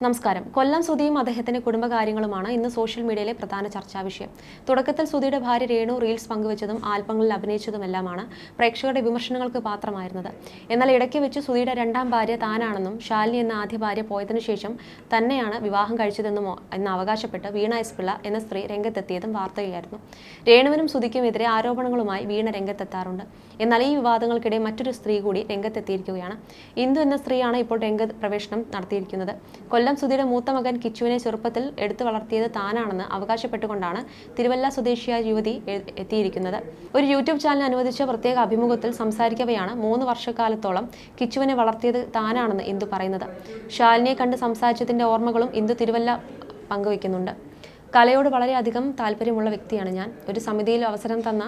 നമസ്കാരം. കൊല്ലം സുധിയും അദ്ദേഹത്തിന്റെ കുടുംബകാര്യങ്ങളുമാണ് ഇന്ന് സോഷ്യൽ മീഡിയയിലെ പ്രധാന ചർച്ചാ വിഷയം. തുടക്കത്തിൽ സുധിയുടെ ഭാര്യ രേണു റീൽസ് പങ്കുവച്ചതും ആൽപ്പങ്ങളിൽ അഭിനയിച്ചതുമെല്ലാമാണ് പ്രേക്ഷകരുടെ വിമർശനങ്ങൾക്ക് പാത്രമായിരുന്നത്. എന്നാൽ ഇടയ്ക്ക് വെച്ച് സുധിയുടെ രണ്ടാം ഭാര്യ താനാണെന്നും ശാലിനി എന്ന ആദ്യ ഭാര്യ പോയതിനു ശേഷം തന്നെയാണ് വിവാഹം കഴിച്ചതെന്നുമോ എന്ന് അവകാശപ്പെട്ട് വീണ എസ് പിള്ള എന്ന സ്ത്രീ രംഗത്തെത്തിയതും വാർത്തയായിരുന്നു. രേണുവിനും സുധിക്കുമെതിരെ ആരോപണങ്ങളുമായി വീണ രംഗത്തെത്താറുണ്ട്. എന്നാൽ ഈ വിവാദങ്ങൾക്കിടെ മറ്റൊരു സ്ത്രീ കൂടി രംഗത്തെത്തിയിരിക്കുകയാണ്. ഇന്ദു എന്ന സ്ത്രീയാണ് ഇപ്പോൾ രംഗ പ്രവേശനം നടത്തിയിരിക്കുന്നത്. കൊല്ലം സുധിയുടെ മൂത്ത മകൻ കിച്ചുവിനെ ചെറുപ്പത്തിൽ എടുത്തു വളർത്തിയത് താനാണെന്ന് അവകാശപ്പെട്ടുകൊണ്ടാണ് തിരുവല്ല സ്വദേശിയായ യുവതി എത്തിയിരിക്കുന്നത്. ഒരു യൂട്യൂബ് ചാനൽ അനുവദിച്ച പ്രത്യേക അഭിമുഖത്തിൽ സംസാരിക്കവെയാണ് മൂന്ന് വർഷക്കാലത്തോളം കിച്ചുവിനെ വളർത്തിയത് താനാണെന്ന് ഇന്ദു പറയുന്നത്. ശാലിനിയെ കണ്ട് സംസാരിച്ചതിന്റെ ഓർമ്മകളും ഇന്ദു തിരുവല്ല പങ്കുവയ്ക്കുന്നുണ്ട് കലയോട് വളരെയധികം താല്പര്യമുള്ള വ്യക്തിയാണ് ഞാൻ. ഒരു സമിതിയിൽ അവസരം തന്ന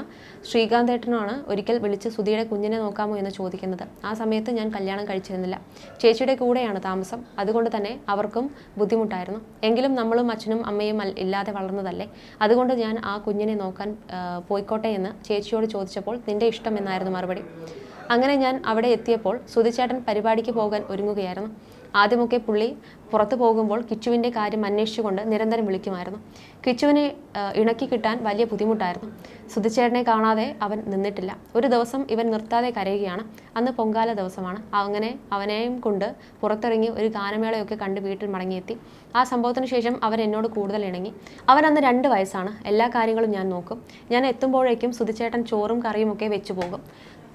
ശ്രീകാന്തേട്ടനാണ് ഒരിക്കൽ വിളിച്ച് സുധിയുടെ കുഞ്ഞിനെ നോക്കാമോ എന്ന് ചോദിക്കുന്നത്. ആ സമയത്ത് ഞാൻ കല്യാണം കഴിച്ചിരുന്നില്ല. ചേച്ചിയുടെ കൂടെയാണ് താമസം. അതുകൊണ്ട് തന്നെ അവർക്കും ബുദ്ധിമുട്ടായിരുന്നു. എങ്കിലും നമ്മളും അച്ഛനും അമ്മയും ഇല്ലാതെ വളർന്നതല്ലേ? അതുകൊണ്ട് ഞാൻ ആ കുഞ്ഞിനെ നോക്കാൻ പോയിക്കോട്ടെ എന്ന് ചേച്ചിയോട് ചോദിച്ചപ്പോൾ നിന്റെ ഇഷ്ടം എന്നായിരുന്നു മറുപടി. അങ്ങനെ ഞാൻ അവിടെ എത്തിയപ്പോൾ സുധിച്ചേട്ടൻ പരിപാടിക്ക് പോകാൻ ഒരുങ്ങുകയായിരുന്നു. ആദ്യമൊക്കെ പുള്ളി പുറത്തു പോകുമ്പോൾ കിച്ചുവിന്റെ കാര്യം അന്വേഷിച്ചുകൊണ്ട് നിരന്തരം വിളിക്കുമായിരുന്നു. കിച്ചുവിനെ ഇണക്കി കിട്ടാൻ വലിയ ബുദ്ധിമുട്ടായിരുന്നു. സുധിച്ചേട്ടനെ കാണാതെ അവൻ നിന്നിട്ടില്ല. ഒരു ദിവസം ഇവൻ നിർത്താതെ കരയുകയാണ്. അന്ന് പൊങ്കാല ദിവസമാണ്. അങ്ങനെ അവനെയും കൊണ്ട് പുറത്തിറങ്ങി ഒരു ഗാനമേളയൊക്കെ കണ്ട് വീട്ടിൽ മടങ്ങിയെത്തി. ആ സംഭവത്തിന് ശേഷം അവൻ എന്നോട് കൂടുതൽ ഇണങ്ങി. അവൻ അന്ന് രണ്ട് വയസ്സാണ്. എല്ലാ കാര്യങ്ങളും ഞാൻ നോക്കും. ഞാൻ എത്തുമ്പോഴേക്കും സുധിച്ചേട്ടൻ ചോറും കറിയും ഒക്കെ വെച്ചു പോകും.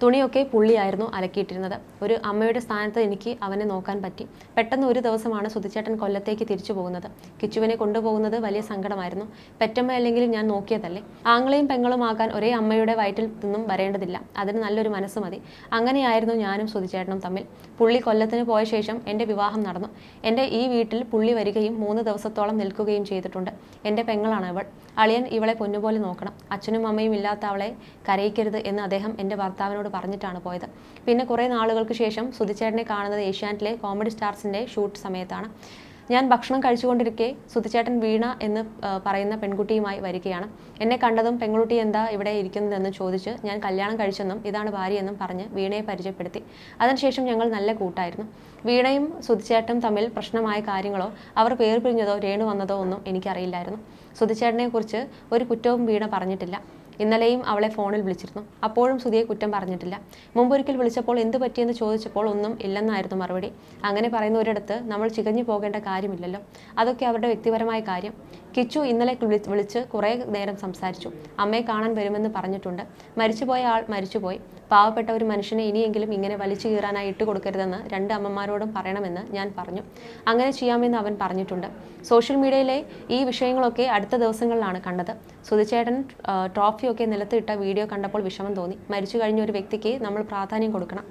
തുണിയൊക്കെ പുള്ളിയായിരുന്നു അലക്കിയിട്ടിരുന്നത്. ഒരു അമ്മയുടെ സ്ഥാനത്ത് എനിക്ക് അവനെ നോക്കാൻ പറ്റി. പെട്ടെന്ന് ഒരു ദിവസമാണ് സുധിച്ചേട്ടൻ കൊല്ലത്തേക്ക് തിരിച്ചു പോകുന്നത്. കിച്ചുവിനെ കൊണ്ടുപോകുന്നത് വലിയ സങ്കടമായിരുന്നു. പെറ്റമ്മ അല്ലെങ്കിലും ഞാൻ നോക്കിയതല്ലേ? ആങ്ങളെയും പെങ്ങളും ആകാൻ ഒരേ അമ്മയുടെ വയറ്റിൽ നിന്നും വരേണ്ടതില്ല. അതിന് നല്ലൊരു മനസ്സ് മതി. അങ്ങനെയായിരുന്നു ഞാനും സുധിച്ചേട്ടനും തമ്മിൽ. പുള്ളി കൊല്ലത്തിന് പോയ ശേഷം എന്റെ വിവാഹം നടന്നു. എന്റെ ഈ വീട്ടിൽ പുള്ളി വരികയും മൂന്ന് ദിവസത്തോളം നിൽക്കുകയും ചെയ്തിട്ടുണ്ട്. എന്റെ പെങ്ങളാണ് അവൾ. അളിയൻ ഇവളെ പൊന്നുപോലെ നോക്കണം. അച്ഛനും അമ്മയും ഇല്ലാത്ത അവളെ കരയിക്കരുത് എന്ന് അദ്ദേഹം എന്റെ ഭർത്താവിനോട് പറഞ്ഞിട്ടാണ് പോയത്. പിന്നെ കുറേ നാളുകൾക്ക് ശേഷം സുധിച്ചേട്ടനെ കാണുന്നത് ഏഷ്യാനെറ്റിലെ കോമഡി സ്റ്റാർസിന്റെ ഷൂട്ട് സമയത്താണ്. ഞാൻ ഭക്ഷണം കഴിച്ചുകൊണ്ടിരിക്കെ സുധിച്ചേട്ടൻ വീണ എന്ന് പറയുന്ന പെൺകുട്ടിയുമായി വരികയാണ്. എന്നെ കണ്ടതും പെൺകുട്ടി എന്താ ഇവിടെ ഇരിക്കുന്നതെന്ന് ചോദിച്ച് ഞാൻ കല്യാണം കഴിച്ചെന്നും ഇതാണ് ഭാര്യയെന്നും പറഞ്ഞ് വീണയെ പരിചയപ്പെടുത്തി. അതിനുശേഷം ഞങ്ങൾ നല്ല കൂട്ടായിരുന്നു. വീണയും സുധിച്ചേട്ടനും തമ്മിൽ പ്രശ്നമായ കാര്യങ്ങളോ അവർ പേർ പിരിഞ്ഞതോ രേണു വന്നതോ ഒന്നും എനിക്കറിയില്ലായിരുന്നു. സുധിച്ചേട്ടനെക്കുറിച്ച് ഒരു കുറ്റവും വീണ പറഞ്ഞിട്ടില്ല. ഇന്നലെയും അവളെ ഫോണിൽ വിളിച്ചിരുന്നു. അപ്പോഴും സുധിയെ കുറ്റം പറഞ്ഞിട്ടില്ല. മുമ്പൊരിക്കൽ വിളിച്ചപ്പോൾ എന്ത് പറ്റിയെന്ന് ചോദിച്ചപ്പോൾ ഒന്നും ഇല്ലെന്നായിരുന്നു മറുപടി. അങ്ങനെ പറയുന്ന ഒരിടത്ത് നമ്മൾ ചികഞ്ഞു പോകേണ്ട കാര്യമില്ലല്ലോ. അതൊക്കെ അവരുടെ വ്യക്തിപരമായ കാര്യം. കിച്ചു ഇന്നലെ വിളി- വിളിച്ച് കുറേ നേരം സംസാരിച്ചു. അമ്മയെ കാണാൻ വരുമെന്ന് പറഞ്ഞിട്ടുണ്ട്. മരിച്ചുപോയ ആൾ മരിച്ചുപോയി. പാവപ്പെട്ട ഒരു മനുഷ്യനെ ഇനിയെങ്കിലും ഇങ്ങനെ വലിച്ചു കീറാനായി ഇട്ട് കൊടുക്കരുതെന്ന് രണ്ട് അമ്മമാരോടും പറയണമെന്ന് ഞാൻ പറഞ്ഞു. അങ്ങനെ ചെയ്യാമെന്ന് അവൻ പറഞ്ഞിട്ടുണ്ട്. സോഷ്യൽ മീഡിയയിലെ ഈ വിഷയങ്ങളൊക്കെ അടുത്ത ദിവസങ്ങളിലാണ് കണ്ടത്. സുധിച്ചേട്ടൻ ട്രോഫിയൊക്കെ നിലത്തിട്ട വീഡിയോ കണ്ടപ്പോൾ വിഷമം തോന്നി. മരിച്ചു കഴിഞ്ഞ ഒരു വ്യക്തിക്ക് നമ്മൾ പ്രാധാന്യം കൊടുക്കണം.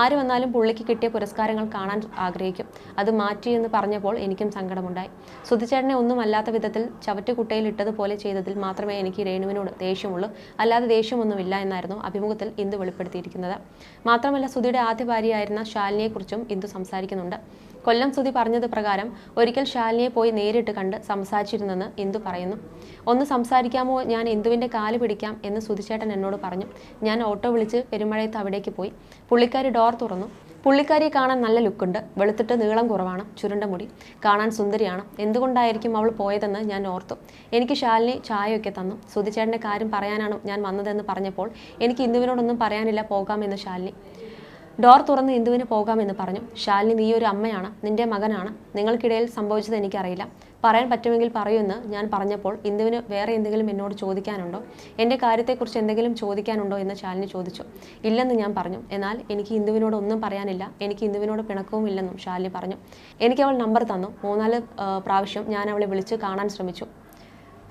ആര് വന്നാലും പുള്ളിക്ക് കിട്ടിയ പുരസ്കാരങ്ങൾ കാണാൻ ആഗ്രഹിക്കും. അത് മാറ്റി എന്ന് പറഞ്ഞപ്പോൾ എനിക്കും സങ്കടമുണ്ടായി. സുധിച്ചേട്ടനെ ഒന്നും അല്ലാത്ത വിധത്തിൽ ചവറ്റുകുട്ടയിൽ ഇട്ടതുപോലെ ചെയ്തതിൽ മാത്രമേ എനിക്ക് രേണുവിനോട് ദേഷ്യമുള്ളൂ. അല്ലാതെ ദേഷ്യമൊന്നുമില്ല എന്നായിരുന്നു അഭിമുഖത്തിൽ ഇന്ദു വെളിപ്പെടുത്തിയിരിക്കുന്നത് മാത്രമല്ല സുധിയുടെ ആദ്യ ഭാര്യയായിരുന്ന ശാലിനിയെക്കുറിച്ചും ഇന്ദു സംസാരിക്കുന്നുണ്ട്. കൊല്ലം സുധി പറഞ്ഞത് പ്രകാരം ഒരിക്കൽ ശാലിനിയെ പോയി നേരിട്ട് കണ്ട് സംസാരിച്ചിരുന്നെന്ന് ഇന്ദു പറയുന്നു. ഒന്ന് സംസാരിക്കാമോ? ഞാൻ ഇന്ദുവിന്റെ കാൽ പിടിക്കാം എന്ന് സുധിച്ചേട്ടൻ എന്നോട് പറഞ്ഞു. ഞാൻ ഓട്ടോ വിളിച്ച് പെരുമഴയത്ത് അവിടേക്ക് പോയി. പുള്ളിക്കാരി ഡോർ തുറന്നു. പുള്ളിക്കാരിയെ കാണാൻ നല്ല ലുക്കുണ്ട്. വെളുത്തിട്ട് നീളം കുറവാണ്. ചുരുണ്ട മുടി. കാണാൻ സുന്ദരിയാണ്. എന്തുകൊണ്ടായിരിക്കും അവൾ പോയതെന്ന് ഞാൻ ഓർത്തു. എനിക്ക് ശാലിനി ചായയൊക്കെ തന്നു. സുധിച്ചേട്ടന്റെ കാര്യം പറയാനാണ് ഞാൻ വന്നതെന്ന് പറഞ്ഞപ്പോൾ എനിക്ക് ഇന്ദുവിനോടൊന്നും പറയാനില്ല. പോകാമെന്ന് ശാലിനി. ഡോർ തുറന്ന് ഇന്ദുവിന് പോകാമെന്ന് പറഞ്ഞു. ശാലിനി നീ ഒരു അമ്മയാണ് നിന്റെ മകനാണ്. നിങ്ങൾക്കിടയിൽ സംഭവിച്ചത് എനിക്കറിയില്ല. പറയാൻ പറ്റുമെങ്കിൽ പറയുമെന്ന് ഞാൻ പറഞ്ഞപ്പോൾ ഇന്ദുവിന് വേറെ എന്തെങ്കിലും എന്നോട് ചോദിക്കാനുണ്ടോ? എന്റെ കാര്യത്തെക്കുറിച്ച് എന്തെങ്കിലും ചോദിക്കാനുണ്ടോ എന്ന് ശാലിനി ചോദിച്ചു. ഇല്ലെന്ന് ഞാൻ പറഞ്ഞു. എന്നാൽ എനിക്ക് ഇന്ദുവിനോട് ഒന്നും പറയാനില്ല. എനിക്ക് ഇന്ദുവിനോട് പിണക്കവും ഇല്ലെന്നും ശാലിനി പറഞ്ഞു. എനിക്ക് അവൾ നമ്പർ തന്നു. മൂന്നാൽ പ്രാവശ്യം ഞാൻ അവളെ വിളിച്ച് കാണാൻ ശ്രമിച്ചു.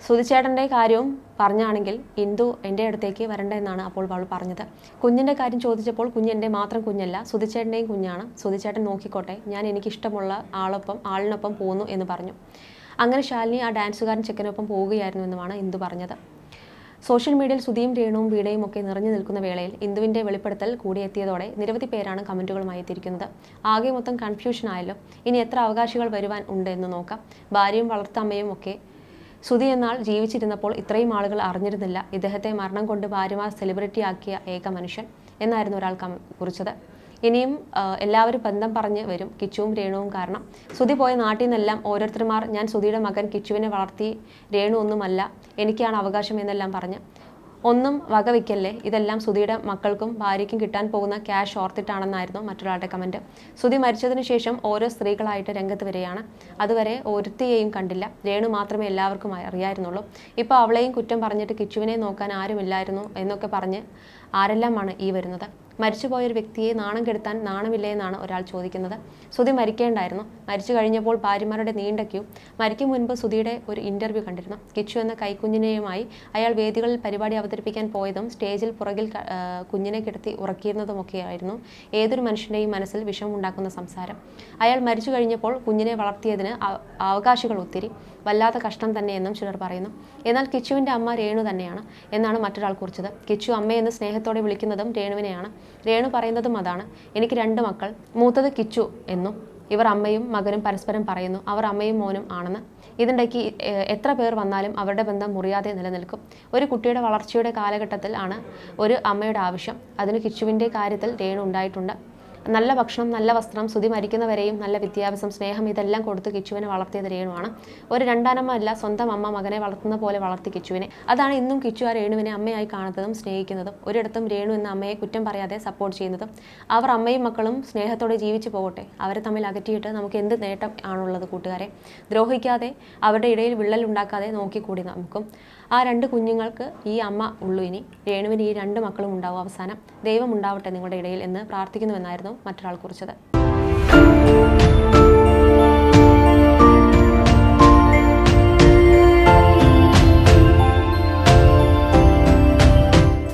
സുധിച്ചേട്ടന്റെ കാര്യവും പറഞ്ഞാണെങ്കിൽ ഇന്ദു എന്റെ അടുത്തേക്ക് വരണ്ടെന്നാണ് അപ്പോൾ അവൾ പറഞ്ഞത്. കുഞ്ഞിന്റെ കാര്യം ചോദിച്ചപ്പോൾ കുഞ്ഞ് എന്റെ മാത്രം കുഞ്ഞല്ല സുധിച്ചേട്ടന്റെയും കുഞ്ഞാണ്. സുധിച്ചേട്ടൻ നോക്കിക്കോട്ടെ ഞാൻ എനിക്കിഷ്ടമുള്ള ആളൊപ്പം ആളിനൊപ്പം പോന്നു എന്ന് പറഞ്ഞു. അങ്ങനെ ശാലിനി ആ ഡാൻസുകാരൻ ചെക്കനൊപ്പം പോവുകയായിരുന്നു എന്നുമാണ് ഇന്ദു പറഞ്ഞത്. സോഷ്യൽ മീഡിയയിൽ സുധിയും രേണുവും വീടയും ഒക്കെ നിറഞ്ഞു നിൽക്കുന്ന വേളയിൽ ഇന്ദുവിന്റെ വെളിപ്പെടുത്തൽ കൂടിയെത്തിയതോടെ നിരവധി പേരാണ് കമന്റുകളുമായി എത്തിയിരിക്കുന്നത്. ആകെ മൊത്തം കൺഫ്യൂഷൻ ആയല്ലോ ഇനി എത്ര അവകാശികൾ വരുവാൻ ഉണ്ട് എന്ന് നോക്കാം. ഭാര്യയും വളർത്തമ്മയും ഒക്കെ സുധി എന്നാൾ ജീവിച്ചിരുന്നപ്പോൾ ഇത്രയും ആളുകൾ അറിഞ്ഞിരുന്നില്ല. ഇദ്ദേഹത്തെ മരണം കൊണ്ട് ഭാര്യമാർ സെലിബ്രിറ്റി ആക്കിയ ഏക മനുഷ്യൻ എന്നായിരുന്നു ഒരാൾ കുറിച്ചത്. ഇനിയും എല്ലാവരും ബന്ധം പറഞ്ഞ് വരും. കിച്ചുവും രേണുവും കാരണം സുധി പോയ നാട്ടിൽ നിന്നെല്ലാം ഓരോരുത്തർമാർ ഞാൻ സുധിയുടെ മകൻ കിച്ചുവിനെ വളർത്തി രേണു ഒന്നുമല്ല എനിക്കാണ് അവകാശം എന്നെല്ലാം പറഞ്ഞ് ഒന്നും വകവയ്ക്കല്ലേ ഇതെല്ലാം സുധിയുടെ മക്കൾക്കും ഭാര്യയ്ക്കും കിട്ടാൻ പോകുന്ന ക്യാഷ് ഓർത്തിട്ടാണെന്നായിരുന്നു മറ്റൊരാളുടെ കമന്റ് സുധി മരിച്ചതിന് ശേഷം ഓരോ സ്ത്രീകളായിട്ട് രംഗത്ത് വരികയാണ്. അതുവരെ ഒരുത്തിയെയും കണ്ടില്ല. രേണു മാത്രമേ എല്ലാവർക്കും അറിയായിരുന്നുള്ളൂ. ഇപ്പോൾ അവളെയും കുറ്റം പറഞ്ഞിട്ട് കിച്ചുവിനെ നോക്കാൻ ആരുമില്ലായിരുന്നു എന്നൊക്കെ പറഞ്ഞ് ആരെല്ലാമാണ് ഈ വരുന്നത്? മരിച്ചുപോയ ഒരു വ്യക്തിയെ നാണം കെടുത്താൻ നാണമില്ലേ എന്നാണ് ഒരാൾ ചോദിക്കുന്നത്. സുധി മരിക്കേണ്ടായിരുന്നു. മരിച്ചു കഴിഞ്ഞപ്പോൾ ഭാര്യമാരുടെ നീണ്ട ക്യൂ. മരിക്കും മുൻപ് സുധിയുടെ ഒരു ഇന്റർവ്യൂ കണ്ടിരുന്നു. കിച്ചു എന്ന കൈക്കുഞ്ഞിനെയുമായി അയാൾ വേദികളിൽ പരിപാടി അവതരിപ്പിക്കാൻ പോയതും സ്റ്റേജിൽ പുറകിൽ കുഞ്ഞിനെ കിടത്തി ഉറക്കിയിരുന്നതുമൊക്കെയായിരുന്നു ഏതൊരു മനുഷ്യന്റെയും മനസ്സിൽ വിഷമുണ്ടാക്കുന്ന സംസാരം. അയാൾ മരിച്ചു കഴിഞ്ഞപ്പോൾ കുഞ്ഞിനെ വളർത്തിയതിന് അവകാശികൾ ഒത്തിരി. വല്ലാത്ത കഷ്ടം തന്നെയെന്നും ചിലർ പറയുന്നു. എന്നാൽ കിച്ചുവിന്റെ അമ്മ രേണു തന്നെയാണ് എന്നാണ് മറ്റൊരാൾ കുറിച്ചത്. കിച്ചു അമ്മയെന്ന് സ്നേഹത്തോടെ വിളിക്കുന്നതും രേണുവിനെയാണ്. രേണു പറയുന്നതും അതാണ്. എനിക്ക് രണ്ട് മക്കൾ മൂത്തത് കിച്ചു എന്നും ഇവർ അമ്മയും മകനും പരസ്പരം പറയുന്നു. അവർ അമ്മയും മോനും ആണെന്ന്. ഇതിനിടയ്ക്ക് എത്ര പേർ വന്നാലും അവരുടെ ബന്ധം മുറിയാതെ നിലനിൽക്കും. ഒരു കുട്ടിയുടെ വളർച്ചയുടെ കാലഘട്ടത്തിൽ ആണ് ഒരു അമ്മയുടെ ആവശ്യം. അതിന് കിച്ചുവിന്റെ കാര്യത്തിൽ രേണു ഉണ്ടായിട്ടുണ്ട്. നല്ല ഭക്ഷണം നല്ല വസ്ത്രം സ്തുതി മരിക്കുന്നവരെയും നല്ല വിദ്യാഭ്യാസം സ്നേഹം ഇതെല്ലാം കൊടുത്ത് കിച്ചുവിനെ വളർത്തിയത് രേണുവാണ്. ഒരു രണ്ടാനമ്മ അല്ല സ്വന്തം അമ്മ മകനെ വളർത്തുന്ന പോലെ വളർത്തി കിച്ചുവിനെ. അതാണ് ഇന്നും കിച്ചു ആ രേണുവിനെ അമ്മയായി കാണുന്നതും സ്നേഹിക്കുന്നതും. ഒരിടത്തും രേണു എന്ന അമ്മയെ കുറ്റം പറയാതെ സപ്പോർട്ട് ചെയ്യുന്നതും. അവർ അമ്മയും മക്കളും സ്നേഹത്തോടെ ജീവിച്ചു പോകട്ടെ. അവരെ തമ്മിൽ അകറ്റിയിട്ട് നമുക്ക് എന്ത് നേട്ടം ആണുള്ളത് കൂട്ടുകാരെ? ദ്രോഹിക്കാതെ അവരുടെ ഇടയിൽ വിള്ളൽ ഉണ്ടാക്കാതെ നോക്കിക്കൂടി നമുക്കും. ആ രണ്ട് കുഞ്ഞുങ്ങൾക്ക് ഈ അമ്മ ഉള്ളൂ ഇനി. രേണുവിന് ഈ രണ്ട് മക്കളും ഉണ്ടാവും. അവസാനം ദൈവം ഉണ്ടാവട്ടെ നിങ്ങളുടെ ഇടയിൽ എന്ന് പ്രാർത്ഥിക്കുന്നുവെന്നായിരുന്നു മറ്റൊരാൾ കുറിച്ചത്.